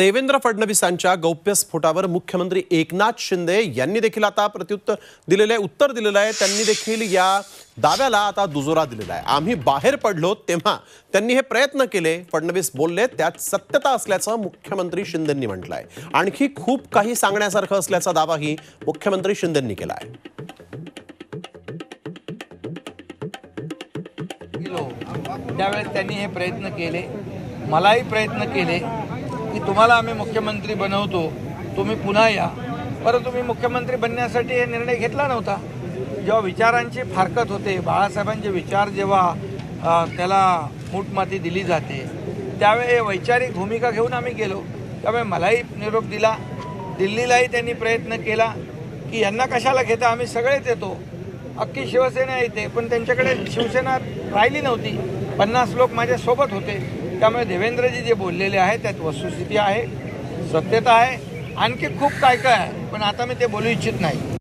देवेंद्र फडणवीसांच्या गौप्यस्फोटावर मुख्यमंत्री एकनाथ शिंदे यांनी देखील आता प्रत्युत्तर दिलेलं आहे उत्तर दिलेलं आहे. त्यांनी देखील या दाव्याला आता दुजोरा दिलेला आहे. आम्ही बाहेर पडलो तेव्हा त्यांनी हे प्रयत्न केले. फडणवीस बोलले त्यात सत्यता असल्याचं मुख्यमंत्री शिंदेंनी म्हटलं आहे आणखी खूप काही सांगण्यासारखं असल्याचा दावाही मुख्यमंत्री शिंदेंनी केला आहे त्यावेळेस त्यांनी हे प्रयत्न केले मलाही प्रयत्न केले. की तुम्हाला आम्ही मुख्यमंत्री बनवतो तुम्ही पुन्हा या. परंतु मी मुख्यमंत्री बनण्यासाठी हे निर्णय घेतला नव्हता. जेव्हा विचारांची फारकत होते बाळासाहेबांचे विचार जेव्हा त्याला मूठमाती दिली जाते त्यावेळी वैचारिक भूमिका घेऊन आम्ही गेलो. त्यामुळे मलाही निरोप दिला. दिल्लीलाही त्यांनी प्रयत्न केला की यांना कशाला घेता? आम्ही सगळेच येतो. अख्खी शिवसेना येते पण त्यांच्याकडे शिवसेना राहिली नव्हती. पन्नास लोक माझ्यासोबत होते. त्यामुळे देवेंद्रजी जे बोललेले आहे त्यात वस्तुस्थिती आहे सत्यता आहे आणखी खूप काय काय आहे पण आता मी ते बोलू इच्छित नाही.